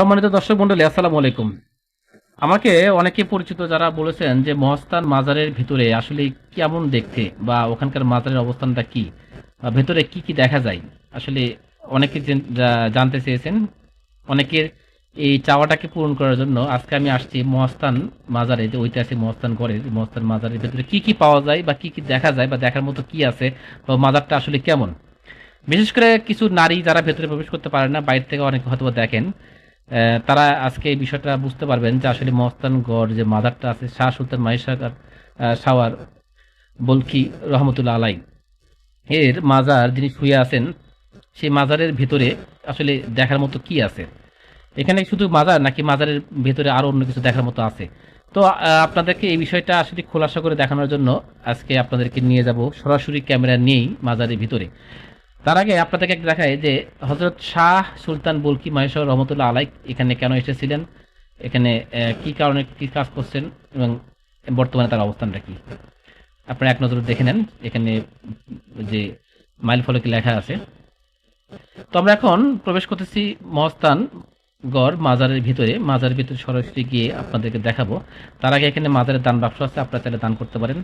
সম্মানিত দর্শক মন্ডলী, আসসালামু আলাইকুম। আমাকে অনেকে পরিচিত যারা বলেছেন যে মহস্তান মাজারের ভিতরে আসলে কেমন দেখতে বা ওখানকার মাজারের অবস্থানটা কি বা ভেতরে কি কি দেখা যায়? আসলে অনেকে জানতে চেয়েছেন। অনেকের এই চাওয়াটাকে পূরণ করার জন্য আজকে আমি আসছি মহস্তান মাজারে, যে ঐতিহাসিক মহস্তান করে মহস্তান মাজারের ভেতরে কি কি পাওয়া যায় বা কি কি দেখা যায় বা দেখার মতো কি আছে বা মাজারটা আসলে কেমন? বিশেষ করে কিছু নারী যারা ভেতরে প্রবেশ করতে পারে না, বাইরে থেকে অনেকে হয়তো দেখেন। তারা আজকে এই বিষয়টা বুঝতে পারবেন যে আসলে মহস্তানগড় যে মাদারটা আছে, শাহ সুলতান মাহিসার সাওয়ার বলকি রহমতুল্লাহ আলাই, এর মাজার যিনি শুয়ে আছেন, সেই মাজারের ভেতরে আসলে দেখার মতো কি আছে? এখানে শুধু মাজার নাকি মাজারের ভেতরে আরও অন্য কিছু দেখার মতো আছে? তো আপনাদেরকে এই বিষয়টা আসলে খোলাসা করে দেখানোর জন্য আজকে আপনাদেরকে নিয়ে যাব সরাসরি ক্যামেরা নিয়েই মাজারের ভিতরে। তার আগে আপনাদেরকে একটা দেখায় যে হজরত শাহ সুলতান বলকি মাহেশ্বর রহমতুল্লাহ আলাই এখানে কেন এসেছিলেন? এখানে কি কারণে কি কাজ করছেন এবং বর্তমানে তার অবস্থানটা কি? আপনারা এক নজরে দেখে নেন। এখানে যে মাইল ফলকে লেখা আছে। তো আমরা এখন প্রবেশ করতেছি মহস্তান গড় মাজারের ভিতরে। মাজারের ভিতরে সরাসরি গিয়ে আপনাদেরকে দেখাবো। তার আগে এখানে মাজারের দান বাক্স আছে। আপনারা তাহলে দান করতে পারেন।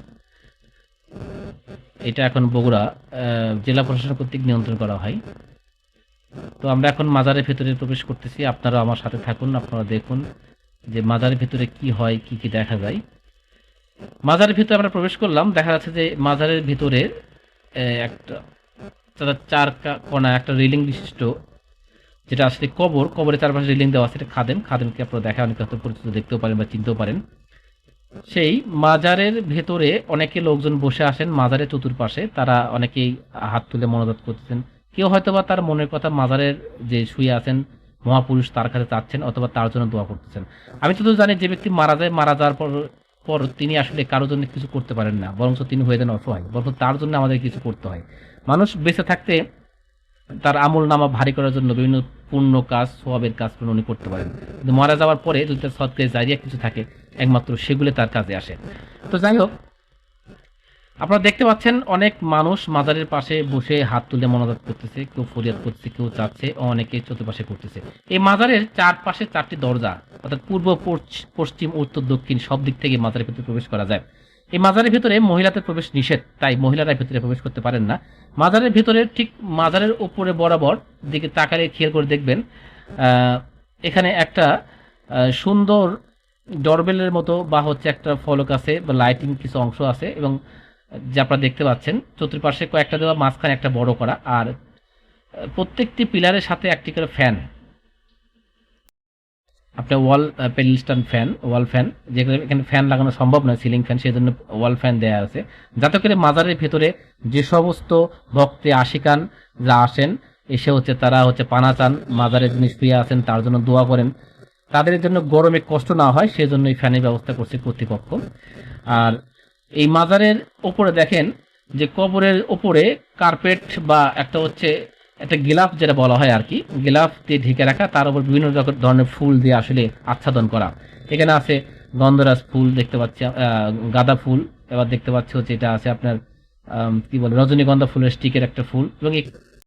এটা এখন বগুড়া জেলা প্রশাসন কর্তৃক নিয়ন্ত্রণ করা হয়। তো আমরা এখন মাজারের ভিতরে প্রবেশ করতেছি। আপনারা আমার সাথে থাকুন, আপনারা দেখুন যে মাজারের ভিতরে কি হয়, কি কি দেখা যায়। মাজারের ভিতরে আমরা প্রবেশ করলাম। দেখা যাচ্ছে যে মাজারের ভিতরে একটা, তারা চার কা- কোণা একটা রেলিং বিশিষ্ট, যেটা আসলে কবর। কবরের চারপাশে রেলিং দেওয়া আছে, এটা খাদেম। খাদেমকে আপনারা দেখা অনেকে হয়তো পরিচিত দেখতেও পারেন বা চিনতেও পারেন। সেই মাজারের ভেতরে অনেকে লোকজন বসে আসেন, মাজারের চতুর্পাশে। তারা অনেকেই হাত তুলে মনোজাত করতেছেন। কেউ হয়তো বা তার মনের কথা মাজারের যে শুয়ে আছেন, মহাপুরুষ তার কাছে চাচ্ছেন অথবা তার জন্য দোয়া করতেছেন। আমি তো জানি যে ব্যক্তি মারা যায়, মারা যাওয়ার পর পর তিনি আসলে কারোর জন্য কিছু করতে পারেন না। বরং তিনি হয়ে যান অসহায়। বরং তার জন্য আমাদের কিছু করতে হয়। মানুষ বেঁচে থাকতে তার আমল নামা ভারী করার জন্য বিভিন্ন পূর্ণ কাজ সোয়াবের কাজ উনি করতে পারেন। কিন্তু মারা যাওয়ার পরে যদি তার সৎকে জারিয়া কিছু থাকে, একমাত্র সেগুলো তার কাজে আসে। তো যাই হোক, আপনারা দেখতে পাচ্ছেন অনেক মানুষ মাজারের পাশে বসে হাত তুলে মনোজাত করতেছে, কেউ ফরিয়াদ করছে, কেউ চাচ্ছে, অনেকে চতুর্পাশে করতেছে এই মাজারের চারপাশে চারটি দরজা, অর্থাৎ পূর্ব, পশ্চ- পশ্চিম, উত্তর, দক্ষিণ সব দিক থেকে মাজারের ভিতরে প্রবেশ করা যায়। এই মাজারের ভিতরে মহিলাদের প্রবেশ নিষেধ, তাই মহিলারা ভিতরে প্রবেশ করতে পারেন না। মাজারের ভিতরে ঠিক মাজারের উপরে বরাবর দিকে তাকালে খেয়াল করে দেখবেন এখানে একটা সুন্দর ডরবেলের মতো বা হচ্ছে একটা ফলক আছে বা লাইটিং কিছু অংশ আছে এবং যে আপনারা দেখতে পাচ্ছেন, চতুর্পাশে কয়েকটা দেওয়া, মাঝখানে একটা বড় করা, আর প্রত্যেকটি পিলারের সাথে একটি করে ফ্যান। আপনার ওয়াল পেলিস্টান ফ্যান ওয়াল ফ্যান যেগুলো এখানে ফ্যান লাগানো সম্ভব নয় সিলিং ফ্যান সেই জন্য ওয়াল ফ্যান দেওয়া আছে। যাতে করে মাজারের ভেতরে যে সমস্ত ভক্তে আশিকান যা আসেন, এসে হচ্ছে তারা হচ্ছে পানা চান মাজারে যিনি শুয়ে আছেন, তার জন্য দোয়া করেন। তাদের জন্য গরমে কষ্ট না হয়, সেজন্য এই ফ্যানের ব্যবস্থা করছে কর্তৃপক্ষ। আর এই মাজারের ওপরে দেখেন যে কবরের ওপরে কার্পেট বা একটা হচ্ছে একটা গিলাফ যেটা বলা হয় আর কি, গিলাফ দিয়ে ঢেকে রাখা, তার উপর বিভিন্ন ধরনের ফুল দিয়ে আসলে আচ্ছাদন করা। এখানে আছে গন্ধরাজ ফুল দেখতে পাচ্ছি গাঁদা ফুল। এবার দেখতে পাচ্ছি হচ্ছে এটা আছে আপনার কি বলে, রজনীগন্ধা ফুলের স্টিকের একটা ফুল। এবং